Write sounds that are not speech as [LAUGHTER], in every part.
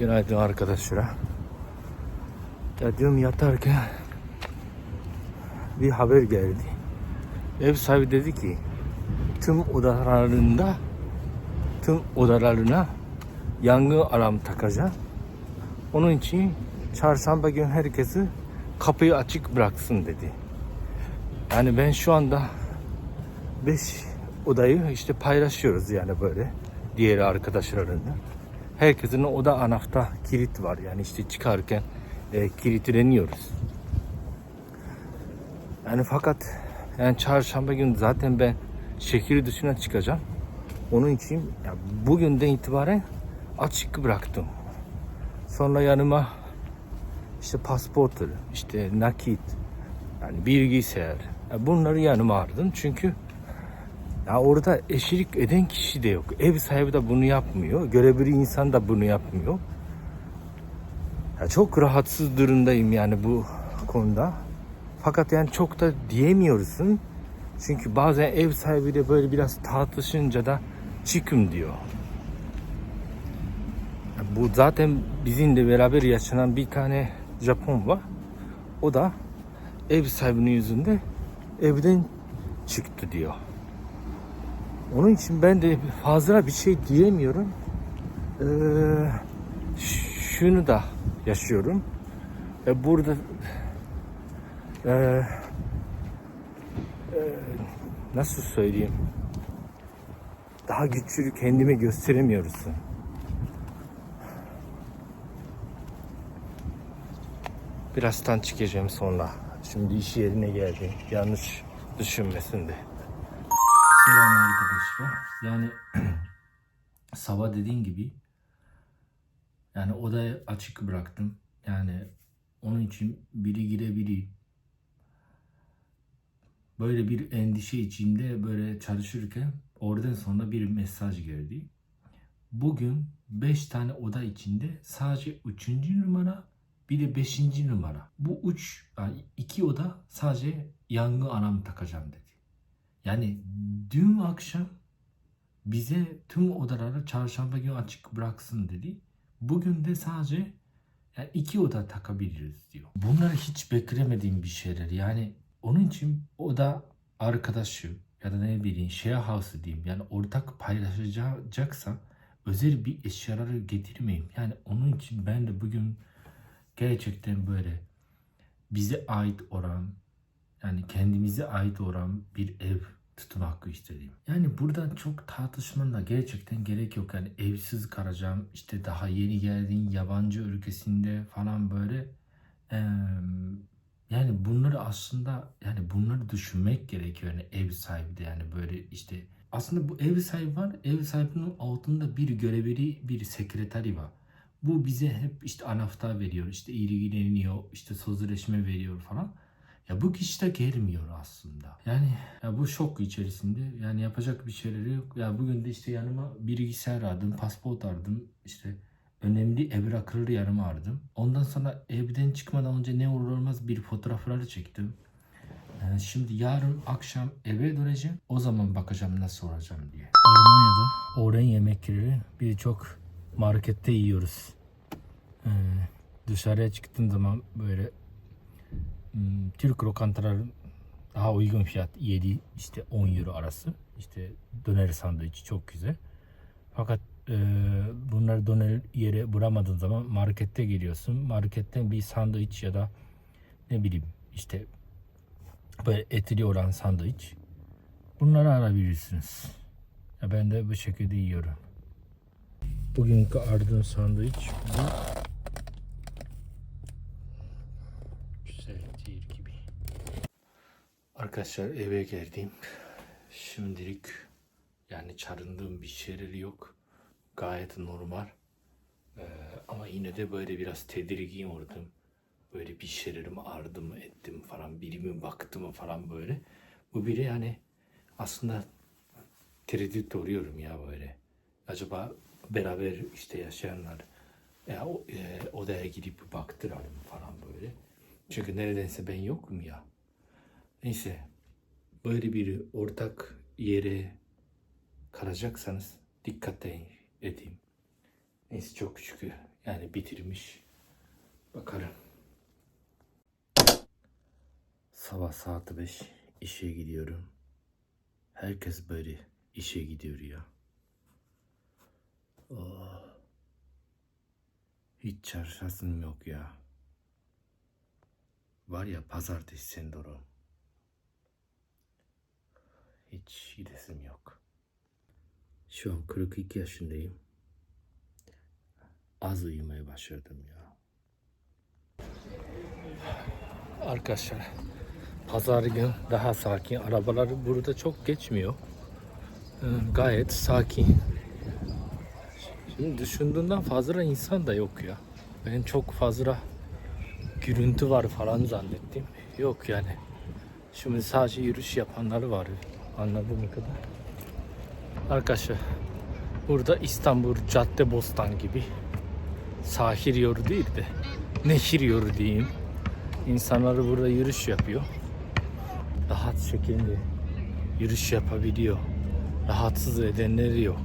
Günaydın arkadaşlar. Ya diyorum yatarken bir haber geldi. Ev sahibi dedi ki tüm odalarında tüm odalarına yangın alarm takacağım. Onun için çarşamba gün herkesi kapıyı açık bıraksın dedi. Yani ben şu anda 5 odayı işte paylaşıyoruz yani böyle diğer arkadaşlarımla. Herkesin oda anahtar kilit var yani işte çıkarken e, kilitleniyoruz. Yani fakat yani çarşamba günü zaten ben şehir dışına çıkacağım. Onun için ya bugünden itibaren açık bıraktım. Sonra yanıma işte pasportu, işte nakit, yani bilgisayar. ya bunları yanıma aldım çünkü ya orada eşlik eden kişi de yok. Ev sahibi de bunu yapmıyor. Görebilir insan da bunu yapmıyor. Ya çok rahatsız durumdayım yani bu konuda. Fakat yani çok da diyemiyorsun. Çünkü bazen ev sahibi de böyle biraz tartışınca da çıkın diyor. Bu zaten bizimle beraber yaşanan bir tane Japon var. O da ev sahibinin yüzünde evden çıktı diyor. Onun için ben de fazla bir şey diyemiyorum. Ee, şunu da yaşıyorum. E, burada e, e, nasıl söyleyeyim? Daha güçlü kendime gösteremiyorsun. Birazdan çıkacağım sonra. Şimdi iş yerine geldim. Yanlış düşünmesin de. Selam arkadaşlar. Yani [CLEARS THROAT] sabah dediğin gibi yani odayı açık bıraktım. Yani onun için biri girebilir. Böyle bir endişe içinde böyle çalışırken oradan sonra bir mesaj geldi. Bugün 5 tane oda içinde sadece 3. numara bir de 5. numara. Bu 3 yani 2 oda sadece yangın alarmı takacağım dedi. Yani dün akşam bize tüm odaları çarşamba günü açık bıraksın dedi. Bugün de sadece yani iki oda takabiliriz diyor. Bunları hiç beklemediğim bir şeyler. Yani onun için oda arkadaşı ya da ne bileyim share house diyeyim. Yani ortak paylaşacaksa özel bir eşyaları getirmeyeyim. Yani onun için ben de bugün gerçekten böyle bize ait olan yani kendimize ait olan bir ev tutma hakkı istedim. Yani burada çok tartışmanın da gerçekten gerek yok. Yani evsiz kalacağım işte daha yeni geldiğin yabancı ülkesinde falan böyle Eee, yani bunları aslında yani bunları düşünmek gerekiyor. Yani ev sahibi de yani böyle işte aslında bu ev sahibi var. Ev sahibinin altında bir görevli bir sekreteri var. Bu bize hep işte anahtar veriyor, işte ilgileniyor, işte sözleşme veriyor falan. Ya bu kişi de gelmiyor aslında. Yani ya bu şok içerisinde yani yapacak bir şeyleri yok. Ya bugün de işte yanıma bilgisayar aldım, pasport aldım, işte önemli evrakları yanıma aldım. Ondan sonra evden çıkmadan önce ne olur olmaz bir fotoğrafları çektim. Yani şimdi yarın akşam eve döneceğim. O zaman bakacağım nasıl olacağım diye. Almanya'da öğlen yemekleri birçok markette yiyoruz. Ee, dışarıya çıktığım zaman böyle Hmm, Türk lokantaları daha uygun fiyat 7 işte 10 euro arası. İşte döner sandviç çok güzel. Fakat e, bunları döner yere bulamadığın zaman markette geliyorsun. Marketten bir sandviç ya da ne bileyim işte böyle etli olan sandviç. Bunları alabilirsiniz. Ya ben de bu şekilde yiyorum. Bugünkü ardın sandviç bu. Güzel değil gibi. Arkadaşlar eve geldim. Şimdilik yani çarındığım bir şeyleri yok. Gayet normal. Ee, ama yine de böyle biraz tedirgin oldum. Böyle bir şeylerimi aradım ettim falan. Birimi baktım falan böyle. Bu bile yani aslında tereddüt oluyorum ya böyle. Acaba beraber işte yaşayanlar ya o, e, odaya gidip baktıralım falan böyle. Çünkü neredense ben yokum ya. Neyse böyle bir ortak yere kalacaksanız dikkat edin. Neyse çok şükür Yani bitirmiş. Bakarım. Sabah saat 5 işe gidiyorum. Herkes böyle işe gidiyor ya. Oh. Hiç çalışasım yok ya. Var ya pazartesi sendrom. Hiç gidesim yok. Şu an 42 yaşındayım. Az uyumaya başladım ya. Arkadaşlar pazar gün daha sakin. Arabalar burada çok geçmiyor. Ee, gayet sakin. Şimdi düşündüğümden fazla insan da yok ya. Ben çok fazla gürültü var falan zannettim. Yok yani. Şimdi sadece yürüyüş yapanlar var anladığım kadar. Arkadaşlar burada İstanbul Cadde Bostan gibi sahil yolu değil de nehir yolu diyeyim. İnsanları burada yürüyüş yapıyor. Rahat şekilde yürüyüş yapabiliyor. Rahatsız edenleri yok.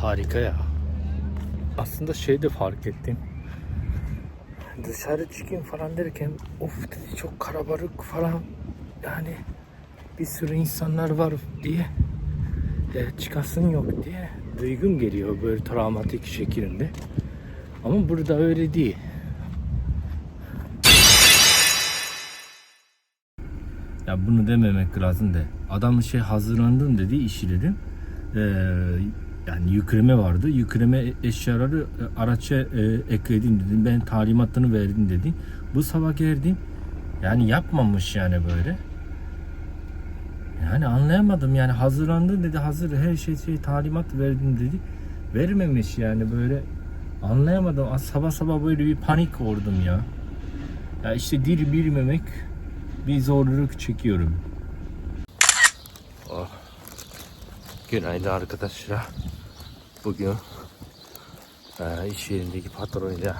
Harika ya. Aslında şey de fark ettim. Dışarı çıkayım falan derken of dedi çok karabalık falan. Yani bir sürü insanlar var diye e, çıkasın yok diye duygum geliyor böyle travmatik şeklinde. Ama burada öyle değil. Ya bunu dememek lazım da adam şey hazırlandın dedi işi dedim. Ee, yani yükleme vardı. Yükleme eşyaları e, araça e, ekledim dedim. Ben talimatını verdim dedi. Bu sabah geldim. Yani yapmamış yani böyle. Yani anlayamadım yani hazırlandı dedi hazır her şey, şey talimat verdim dedi. Vermemiş yani böyle anlayamadım. Sabah sabah böyle bir panik oldum ya. Ya işte dil bilmemek bir zorluk çekiyorum. Oh. Günaydın arkadaşlar. Bugün e, iş yerindeki patronuyla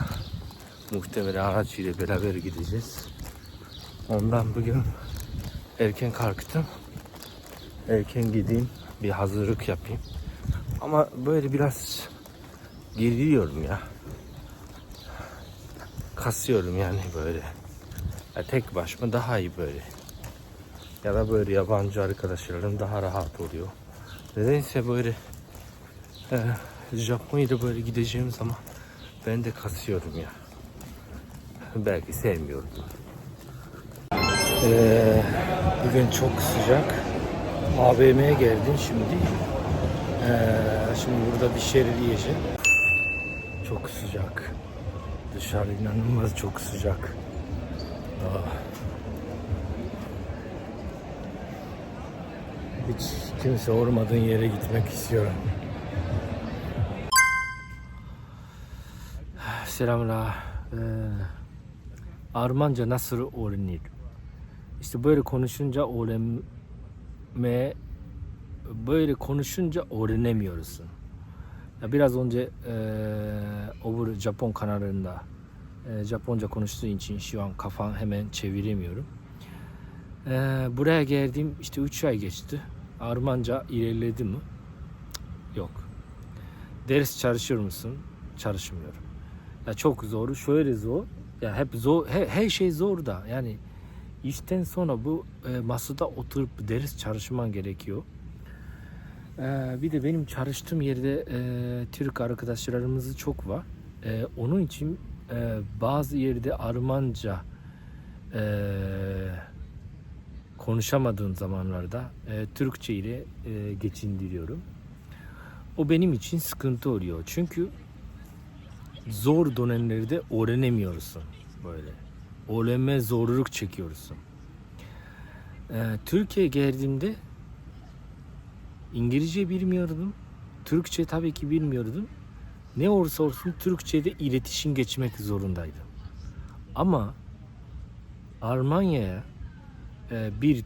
muhtemelen araç ile beraber gideceğiz. Ondan bugün erken kalktım. Erken gideyim bir hazırlık yapayım. Ama böyle biraz geriliyorum ya. Kasıyorum yani böyle. Ya tek başıma daha iyi böyle. Ya da böyle yabancı arkadaşlarım daha rahat oluyor. Nedense böyle e, Japonya'da böyle gideceğim zaman ben de kasıyorum ya. Belki sevmiyorum. Ee, bugün çok sıcak. AVM'ye geldim şimdi. Ee, şimdi burada bir şeyler yiyeceğim. Çok sıcak. Dışarı inanılmaz çok sıcak. Ah. Hiç kimse olmadığın yere gitmek istiyorum. Selamlar. Ee, Armanca nasıl öğrenir? İşte böyle konuşunca öğrenme böyle konuşunca öğrenemiyorsun. Ya biraz önce e, öbür Japon kanallarında e, Japonca konuştuğu için şu an kafam hemen çeviremiyorum. E, buraya geldim işte 3 ay geçti. Armanca ilerledi mi? Yok. Ders çalışır mısın? Çalışmıyorum. Ya çok zor. Şöyle zor. Ya hep zor. Her, her şey zor da. Yani işten sonra bu e, masada oturup ders çalışman gerekiyor. E, bir de benim çalıştığım yerde e, Türk arkadaşlarımız çok var. E, onun için e, bazı yerde Armanca e, konuşamadığım zamanlarda e, Türkçe ile e, geçindiriyorum. O benim için sıkıntı oluyor. Çünkü zor dönemlerde öğrenemiyorsun böyle. Öğrenme zorluk çekiyorsun. E, Türkiye'ye geldiğimde İngilizce bilmiyordum. Türkçe tabii ki bilmiyordum. Ne olursa olsun Türkçe'de iletişim geçmek zorundaydım. Ama Almanya'ya e, bir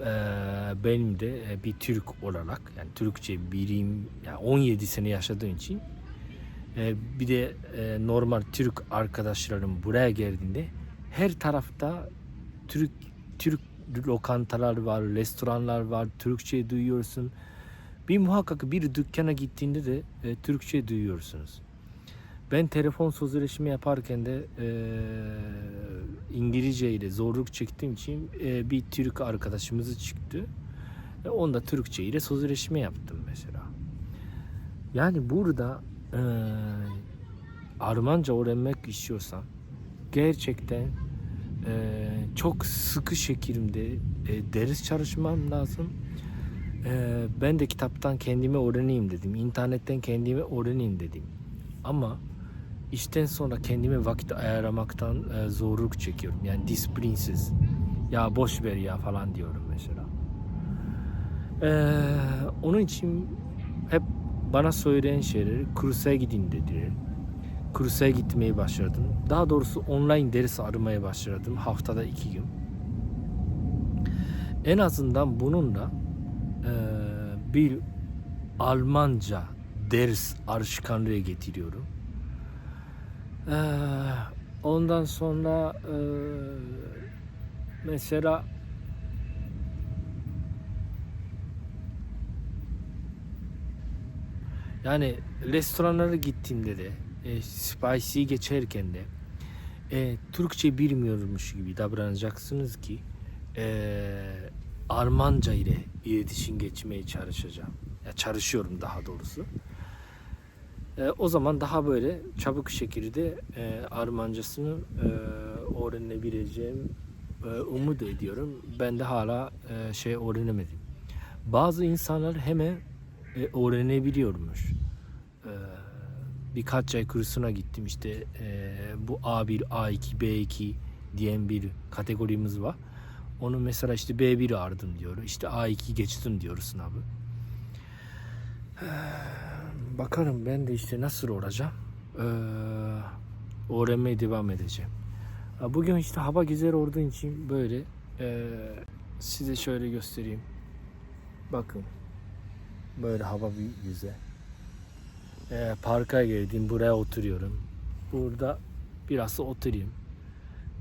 e, benim de e, bir Türk olarak yani Türkçe bilim yani 17 sene yaşadığım için e, bir de e, normal Türk arkadaşlarım buraya geldiğinde her tarafta Türk Türk lokantalar var, restoranlar var, Türkçe duyuyorsun. Bir muhakkak bir dükkana gittiğinde de e, Türkçe duyuyorsunuz. Ben telefon sözleşme yaparken de e, İngilizce ile zorluk çektiğim için e, bir Türk arkadaşımız çıktı. E, onda Türkçe ile sözleşme yaptım mesela. Yani burada e, Almanca öğrenmek istiyorsan gerçekten çok sıkı şekilde e, ders çalışmam lazım. E, ben de kitaptan kendime öğreneyim dedim. İnternetten kendime öğreneyim dedim. Ama işten sonra kendime vakit ayarlamaktan e, zorluk çekiyorum. Yani disiplinsiz. Ya boş ver ya falan diyorum mesela. E, onun için hep bana söyleyen şeyleri kursa gidin dediler. Kursa gitmeye başladım. Daha doğrusu online ders aramaya başladım haftada iki gün. En azından bununla e, bir Almanca ders alışkanlığı getiriyorum. E, ondan sonra e, mesela yani restoranlara gittiğimde de e, spicy geçerken de e, Türkçe bilmiyormuş gibi davranacaksınız ki e, Almanca ile iletişim geçmeye çalışacağım. Ya çalışıyorum daha doğrusu. E, o zaman daha böyle çabuk şekilde e, Almancasını e, öğrenebileceğim e, umut ediyorum. Ben de hala e, şey öğrenemedim. Bazı insanlar hemen e, öğrenebiliyormuş. Birkaç ay kursuna gittim işte e, bu A1, A2, B2 diyen bir kategorimiz var. Onu mesela işte B1 ardım diyor. İşte A2 geçtim diyor sınavı. [SIGHS] Bakarım ben de işte nasıl olacağım. Ee, öğrenmeye devam edeceğim. Bugün işte hava güzel olduğu için böyle e, size şöyle göstereyim. Bakın. Böyle hava bir güzel. E, parka girdim. Buraya oturuyorum. Burada biraz oturayım.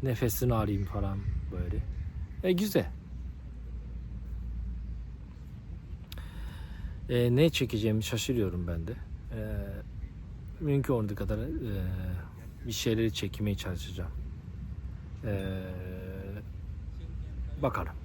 Nefesini alayım falan böyle. E, güzel. E, ne çekeceğimi şaşırıyorum ben de. E, mümkün olduğu kadar e, bir şeyleri çekmeye çalışacağım. E, bakalım.